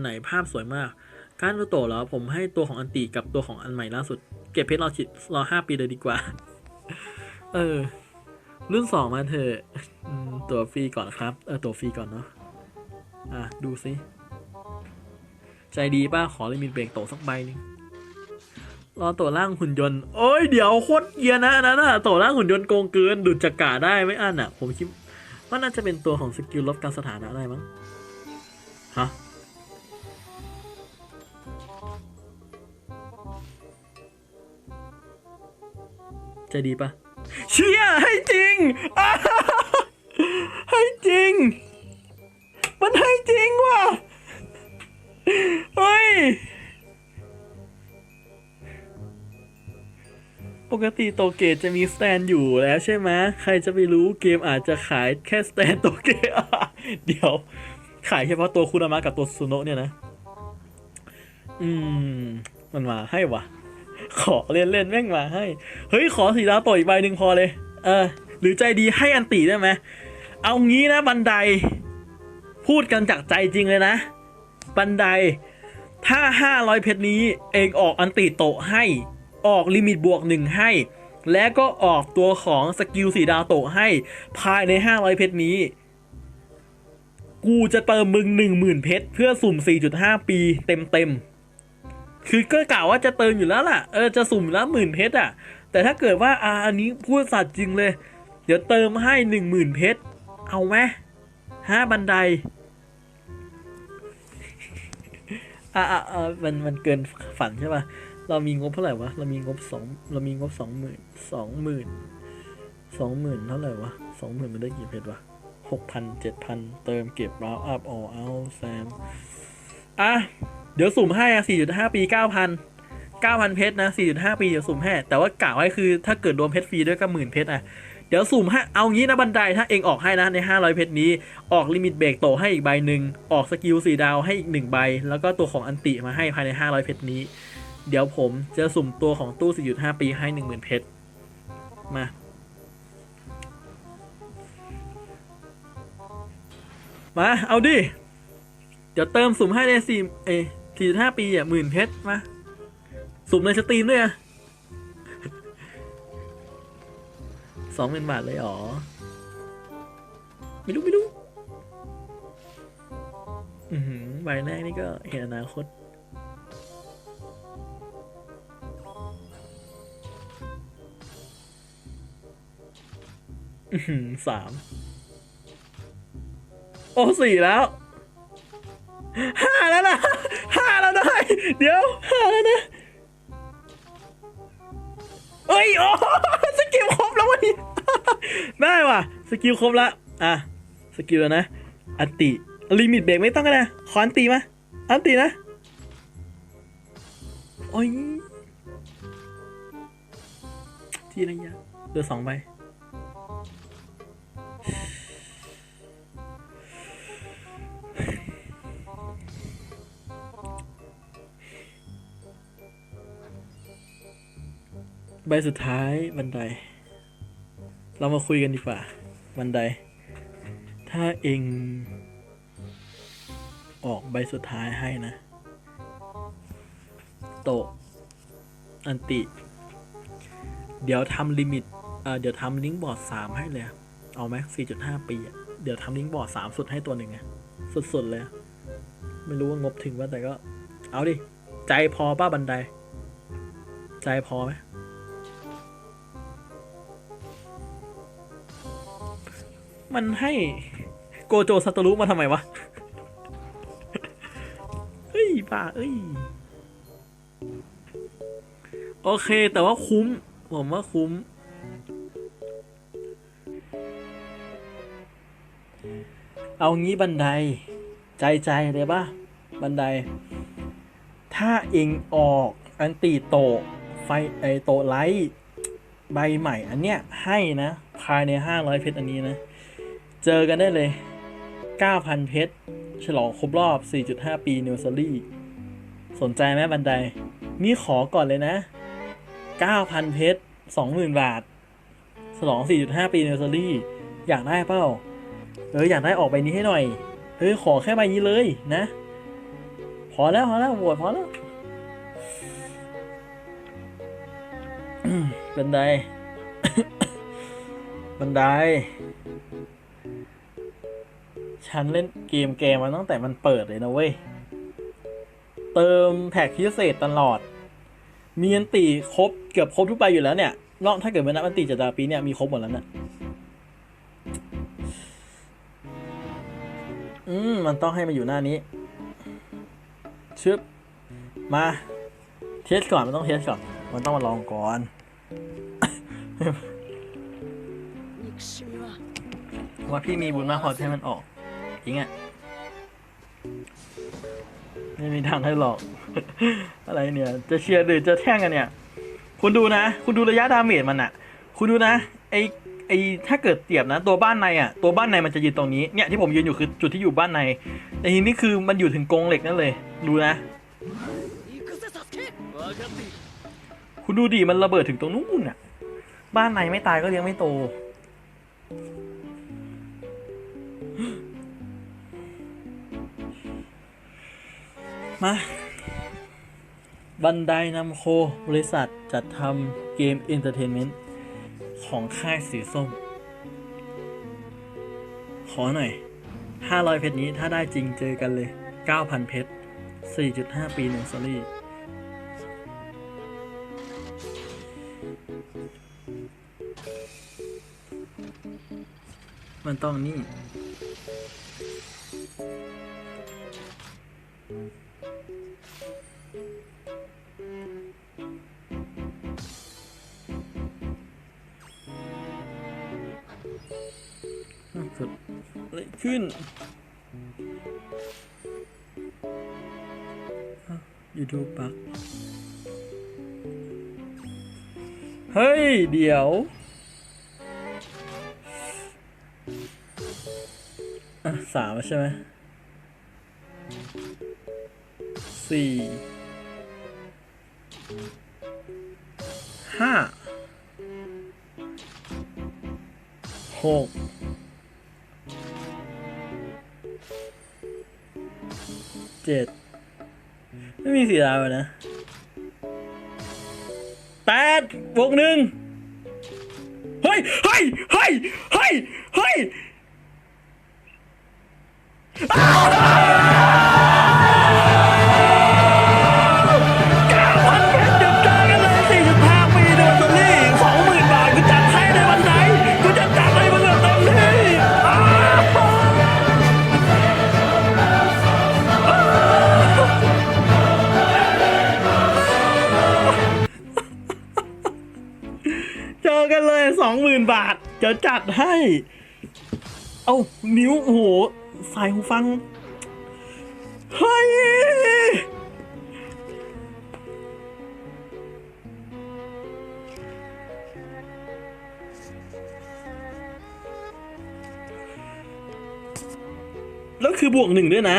ไหนภาพสวยมาก การดูโตะแล้วผมให้ตัวของอันติกับตัวของอันใหม่ล่าสุด เก็บเพชรรอชิดรอห้าปีเลยดีกว่า เออ รุ่นสองมาเถอะตัวฟรีก่อนครับ เออตัวฟรีก่อนเนาะ อะ ดูสิ ใจดีป้าขอลิมิตเบรกโตสักใบหนึงรอตัวร่างหุ่นยนต์ โอ้ยเดี๋ยวโคตรเกียร์นะนนั้นะตัวร่างหุ่นยนต์โกงเกินดูดจักราได้ไม่อันอะ ผมคิดว่าน่าจะเป็นตัวของสกิลลบการสถานะได้มั้ง ฮะ ใจดีปะเชี่ยให้จริงอ้าให้จริง มันให้จริงว่ะเฮ้ย ปกติโตเกตจะมีสแตนอยู่แล้วใช่ไหมใครจะไปรู้เกมอาจจะขายแค่สแตนโตเกตเดี๋ยว ขายเฉพาะตัวคุณามะกับตัวซูโนะเนี่ยนะ อืม มันมาให้วะ ขอเล่นเล่นแม่งมาให้ เฮ้ย ขอสีดาวต่ออีกใบหนึ่งพอเลย เออ หรือใจดีให้อันติได้ไหม เอางี้นะบันได พูดกันจากใจจริงเลยนะ บันได ถ้า 500 เพชรนี้ เองออกอันติโตให้ ออกลิมิตบวกหนึ่งให้ และก็ออกตัวของสกิลสีดาวโตให้ ภายใน 500 เพชรนี้ กูจะเติมมึง 10,000 เพชรเพื่อสุ่ม 4.5 ปีเต็มเต็มๆ คือก็กล่าวว่าจะเติมอยู่แล้วล่ะ เออจะสุ่มแล้วหมื่นเพชรอะ แต่ถ้าเกิดว่าอ่าอันนี้พูดสัตว์จริงเลย เดี๋ยวเติมให้10,000เพชร เอาไหมห้าบันได อะอะอะมันมันเกินฝันใช่ป่ะ เรามีงบเท่าไหร่วะ เรามีงบสองเรามีงบสองหมื่นสองหมื่นสองหมื่นเท่าไหร่วะสองหมื่นมันได้กี่เพชรวะหกพันเจ็ดพันเติมเก็บราวอัพออเอาแซม อะ เดี๋ยวสุ่มให้อะสี่จุดห้าปีเก้าพันเก้าพันเพชรนะสี่จุดห้าปีเดี๋ยวสุ่มให้ แต่ว่ากะไว้คือถ้าเกิดรวมเพชรฟรีด้วยก็หมื่นเพชรอะ เดี๋ยวสุ่มให้เอางี้นะบันไดถ้าเองออกให้นะใน 500 เพชรนี้ ออกลิมิตเบรกโตให้อีกใบหนึ่ง ออกสกิลสีดาวให้อีกหนึ่งใบ แล้วก็ตัวของอันติมาให้ภายใน 500 เพชรนี้ เดี๋ยวผมจะสุ่มตัวของตู้ 4.5 ปีให้ 10,000 เพชร มามา เอาดิ เดี๋ยวเติมสุ่มให้ในสี่เอ ย4.5ปีอะหมื่นเพชรมาสุ่มในสตรีมด้วยอะสองหมื่นบาทเลยเหรอไม่รู้ไม่รู้อือหือใบแรกนี่ก็เห็นอนาคตอือหือสาม โอ้สี่แล้ว ห้าแล้วนะห้าแล้วได้เดี๋ยวห้าแล้วนะเอ้ยโอ้สกิลครบแล้ววันนี้ได้ว่ะสกิลครบละอะสกิลแล้วนะอันติลิมิตเบรกไม่ต้องกันนะขออันติมาอันตินะโอ้ยทีละอย่างเหลือสองใบ ใบสุดท้ายบันได เรามาคุยกันดีกว่า บันได ถ้าเองออกใบสุดท้ายให้นะ โตะอันติ เดี๋ยวทำลิมิตเดี๋ยวทำลิงก์บอร์ดสามให้เลย เอาไหมสี่จุดห้าปี เดี๋ยวทำลิงก์บอร์ดสามสุดให้ตัวหนึ่งอะสุดๆเลย ไม่รู้ว่างบถึงว่าแต่ก็ เอาดิ ใจพอป้าบันได ใจพอไหม มันให้โกโจซาตรุมาทำไมวะ เฮ้ยป่าเอ้ย โอเค แต่ว่าคุ้ม ผมว่าคุ้ม เอางี้บันได ใจใจเลยป่ะ บันได ถ้าเองออกอันตีโต ไฟไอโตไลท์ใบใหม่อันเนี้ยให้นะ ภายใน500เพชรอันนี้นะ เจอกันได้เลย 9,000 เพชร ฉลองครบรอบ 4.5 ปีนิวซารี่ สนใจไหมบันได นี่ขอก่อนเลยนะ 9,000 เพชร 20,000 บาท ฉลอง 4.5 ปีนิวซารี่ อยากได้เปล่าเอออยากได้ออกใบนี้ให้หน่อย เออขอแค่ใบนี้เลยนะ พอแล้วพอแล้วโหวตพอแล้วบันได บันได ฉันเล่นเกมแกมาตั้งแต่มันเปิดเลยนะเว้ย เติมแพ็กพิเศษตลอด มีอันตีครบเกือบครบทุกใบอยู่แล้วเนี่ย นอกถ้าเกิดมันนับอันตีจากดาปีเนี่ยมีครบหมดแล้วเนะ่ยอืม มันต้องให้มาอยู่หน้านี้ ชึบ มา เทสก่อน มันต้องเทสก่อน มันต้องมาลองก่อน ว่าพี่มีบุญมากพอให้มันออกจริงอะไม่มีทางให้หลอก อะไรเนี่ย จะเชียร์หรือจะแท่งกันเนี่ย คุณดูนะ คุณดูระยะดาเมจมันอะคุณดูนะ ไอไอถ้าเกิดเตียบนะ ตัวบ้านในอะตัวบ้านในมันจะยืนตรงนี้ เนี่ยที่ผมยืนอยู่คือจุดที่อยู่บ้านใน แต่ทีนี้คือมันอยู่ถึงกรงเหล็กนั่นเลย ดูนะ คุณดูดิ มันระเบิดถึงตรงนู้นอะบ้านในไม่ตายก็เลี้ยงไม่โต มา บันไดนำโคบริษัทจัดทำเกมเอนเตอร์เทนเมนต์ของค่ายสีส้ม ขอหน่อย 500 เพชรนี้ถ้าได้จริงเจอกันเลย 9,000 เพชร 4.5 ปีหนึ่งซอรี่มันต้องนี่ ขึ้น ยูทูบปักเฮ้ย เดี๋ยวอะสามใช่ไหมสี่ห้าหก เจ็ดไม่มีสีดาวเลยนะแปดบวกหนึ่งเฮ้ยเฮ้ยเฮ้ยเฮ้ยเฮ้ย จอกันเลยสองหมื่นบาท จะจัดให้ เอานิ้วโอ้โหสายหูฟัง เฮ้ย แล้วคือบวกหนึ่งด้วยนะ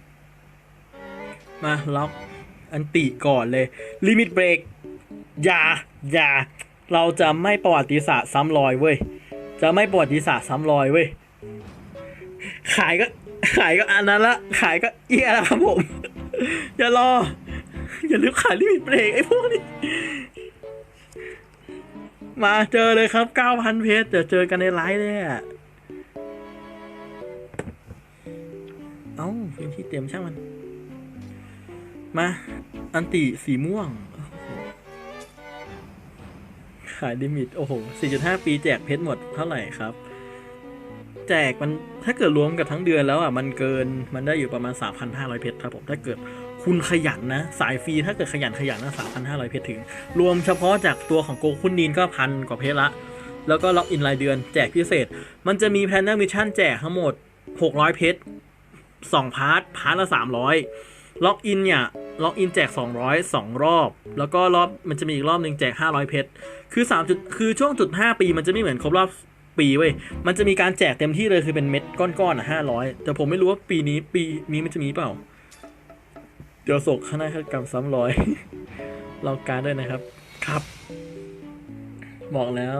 มาล็อกอันติก่อนเลยลิมิตเบรกอย่าอย่า เราจะไม่ประวัติศาสตร์ซ้ำรอยเว้ย จะไม่ประวัติศาสตร์ซ้ำรอยเว้ย ขายก็ขายก็อันนั้นละ ขายก็เอียแล้วครับผม อย่ารอ อย่าลืมขายลิมิตเบรกไอ้พวกนี้ มาเจอเลยครับ 9,000 เพจเดี๋ยวเจอกันในไลฟ์เลยอะเอ้าพื้นที่เต็มช่างมัน มาอันติสีม่วงขายลิมิต โอ้โห 4.5 ปีแจกเพชรหมดเท่าไหร่ครับ แจกมันถ้าเกิดรวมกับทั้งเดือนแล้วอะ มันเกินมันได้อยู่ประมาณ 3,500 เพชรครับผม ถ้าเกิดคุณขยันนะ สายฟรีถ้าเกิดขยันขยันนะ 3,500 เพชรถึง รวมเฉพาะจากตัวของโกคุณนีนก็พันกว่าเพชรละ แล้วก็ล็อกอินรายเดือนแจกพิเศษ มันจะมีแพลนเนอร์มิชชั่นแจกทั้งหมด 600 เพชร2พาร์ทพาร์ทละ 300 ล็อกอินเนี่ยล็อกอินแจก 200 2 รอบ แล้วก็รอบมันจะมีอีกรอบหนึ่งแจก 500 เพชร คือ3จุดคือช่วงจุด 5 ปีมันจะไม่เหมือนครบรอบปีเว้ย มันจะมีการแจกเต็มที่เลยคือเป็นเม็ดก้อนๆอะ500 แต่ผมไม่รู้ว่าปีนี้ปีนี้มันจะมีเปล่า เดี๋ยวส่งคณะกรรมซ้ำร้อยเราการด้วยนะครับ ครับ บอกแล้ว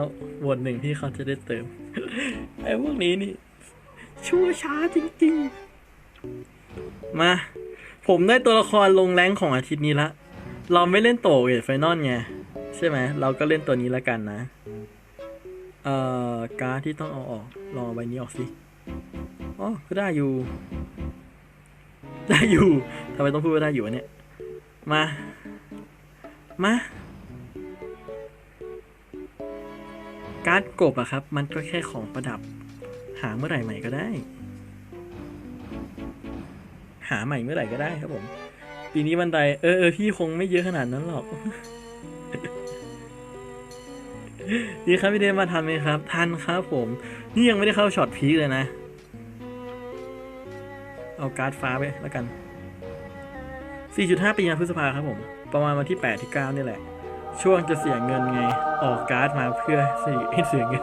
วันหนึ่งที่เขาจะได้เติม ไอ้พวกนี้นี่ชั่วช้าจริง ๆ มา ผมได้ตัวละครลงแรงของอาทิตย์นี้ละ เราไม่เล่นโตเวทไฟนอลไง ใช่ไหม เราก็เล่นตัวนี้แล้วกันนะ เอ่อ การ์ดที่ต้องเอาออก ลองเอาใบนี้ออกสิ อ๋อ ก็ได้อยู่ ได้อยู่ ทำไมต้องพูดว่าได้อยู่วะเนี่ย มา มา การ์ดกบอะครับ มันก็แค่ของประดับ หาเมื่อไหร่ใหม่ก็ได้ หาใหม่เมื่อไหร่ก็ได้ครับผม ปีนี้บันไดเออเออพี่คงไม่เยอะขนาดนั้นหรอก ดีครับพี่เดมมาทันไหมครับ ทันครับผม นี่ยังไม่ได้เข้าช็อตพีคเลยนะ เอาการ์ดฟ้าไปแล้วกัน 4.5 ปีงานพฤษภาครับผม ประมาณวันที่ 8 ที่ 9 นี่แหละ ช่วงจะเสียเงินไง ออกการ์ดมาเพื่อให้เสียเงิน